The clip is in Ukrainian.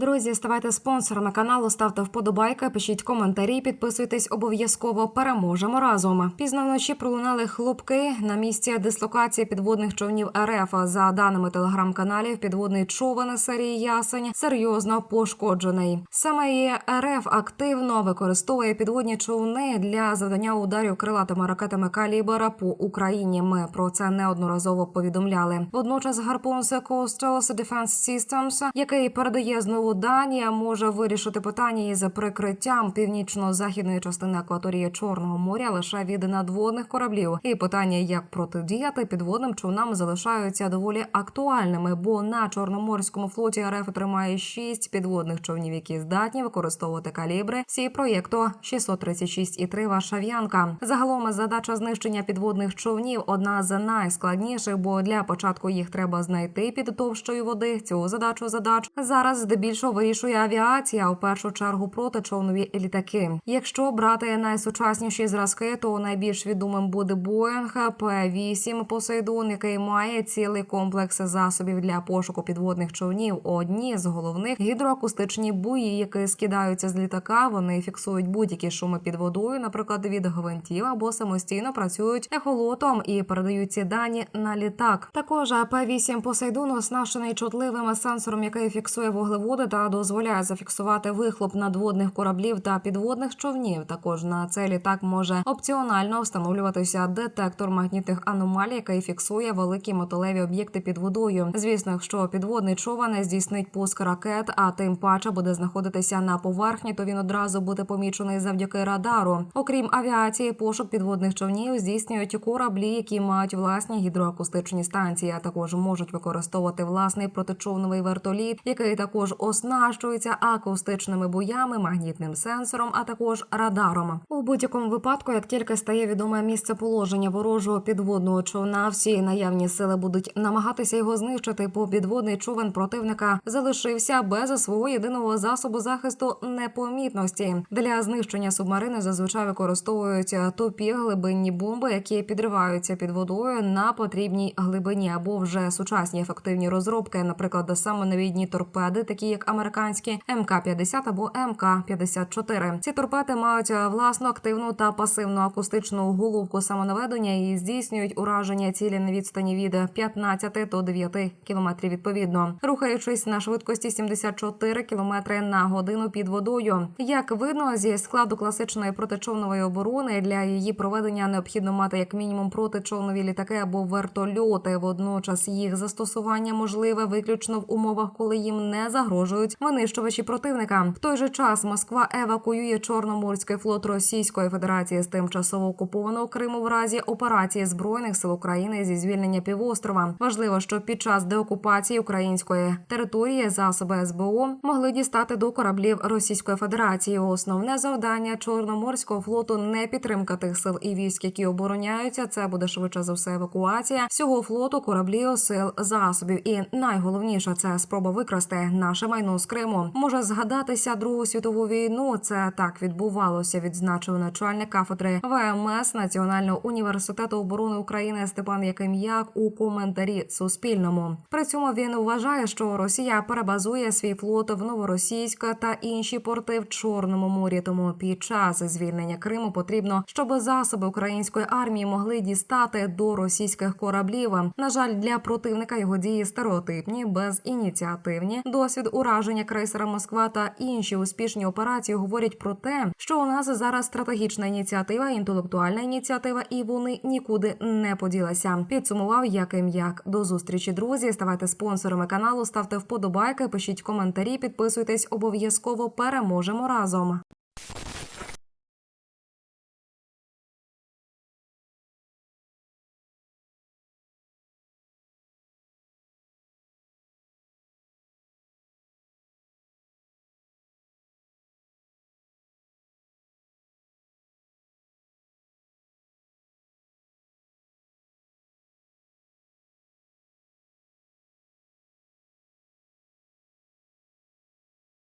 Друзі, ставайте спонсорами каналу, ставте вподобайки, пишіть коментарі, підписуйтесь обов'язково. Переможемо разом. Пізно вночі пролунали хлопки на місці дислокації підводних човнів РФ. За даними телеграм-каналів, підводний човен серії Ясень серйозно пошкоджений. Саме і РФ активно використовує підводні човни для завдання ударів крилатими ракетами калібра по Україні. Ми про це неодноразово повідомляли. Водночас Гарпунс Coastal Defense Systems, який передає знову дані, може вирішити питання із прикриттям північно-західної частини акваторії Чорного моря лише від надводних кораблів. І питання, як протидіяти підводним човнам, залишаються доволі актуальними, бо на чорноморському флоті РФ тримає шість підводних човнів, які здатні використовувати калібри всі проєкту 636,3 Варшав'янка. Загалом задача знищення підводних човнів одна з найскладніших, бо для початку їх треба знайти під товщою води. Цю задачу задач зараз здебільшого вирішує авіація, в першу чергу протичовнові літаки. Якщо брати найсучасніші зразки, то найбільш відомим буде Боїнг П-8 Посейдон, який має цілий комплекс засобів для пошуку підводних човнів. Одні з головних гідроакустичні буї, які скидаються з літака. Вони фіксують будь-які шуми під водою, наприклад, від гвинтів або самостійно працюють ехолотом і передають ці дані на літак. Також П-8 Посейдон оснащений чутливим сенсором, який фіксує вуглеводи та дозволяє зафіксувати вихлоп надводних кораблів та підводних човнів. Також на цей літак може опціонально встановлюватися детектор магнітних аномалій, який фіксує великі металеві об'єкти під водою. Звісно, якщо підводний човен здійснить пуск ракет, а тим паче буде знаходитися на поверхні, то він одразу буде помічений завдяки радару. Окрім авіації, пошук підводних човнів здійснюють кораблі, які мають власні гідроакустичні станції, а також можуть використовувати власний протичовновий вертоліт, який також оснащується акустичними буями, магнітним сенсором, а також радаром. У будь-якому випадку, як тільки стає відоме місце положення ворожого підводного човна, всі наявні сили будуть намагатися його знищити. Бо підводний човен противника залишився без свого єдиного засобу захисту непомітності. Для знищення субмарини зазвичай використовують тупі глибинні бомби, які підриваються під водою на потрібній глибині, або вже сучасні ефективні розробки, наприклад, самонавідні торпеди, такі як американські МК-50 або МК-54. Ці торпеди мають е, власну активну та пасивну акустичну головку самонаведення і здійснюють ураження цілі на відстані від 15 до 9 км відповідно, рухаючись на швидкості 74 км на годину під водою. Як видно, зі складу класичної протичовнової оборони для її проведення необхідно мати як мінімум протичовнові літаки або вертольоти. Водночас їх застосування можливе виключно в умовах, коли їм не загрожують винищувачі противника. В той же час Москва евакуює Чорноморський флот Російської Федерації з тимчасово окупованого Криму в разі операції збройних сил України зі звільнення півострова. Важливо, що під час деокупації української території засоби СБО могли дістати до кораблів Російської Федерації. Основне завдання Чорноморського флоту не підтримка тих сил і військ, які обороняються. Це буде швидше за все евакуація всього флоту кораблів сил засобів. І найголовніше це спроба викрасти наше майно з Криму. Може згадатися Другу світову війну. Це так відбувалося. Відзначив начальник кафедри ВМС Національного університету оборони України Степан Яким'як у коментарі Суспільному. При цьому він вважає, що Росія перебазує свій флот в Новоросійська та інші порти в Чорному морі. Тому під час звільнення Криму потрібно, щоб засоби української армії могли дістати до російських кораблів. На жаль, для противника його дії стереотипні, безініціативні. Досвід ураження крейсера Москва та інші успішні операції говорять про те, що у нас зараз стратегічна ініціатива, інтелектуальна ініціатива, і вони нікуди не поділися. Підсумував Яким як до зустрічі, друзі. Ставайте спонсорами каналу, ставте вподобайки, пишіть коментарі, підписуйтесь обов'язково. Переможемо разом.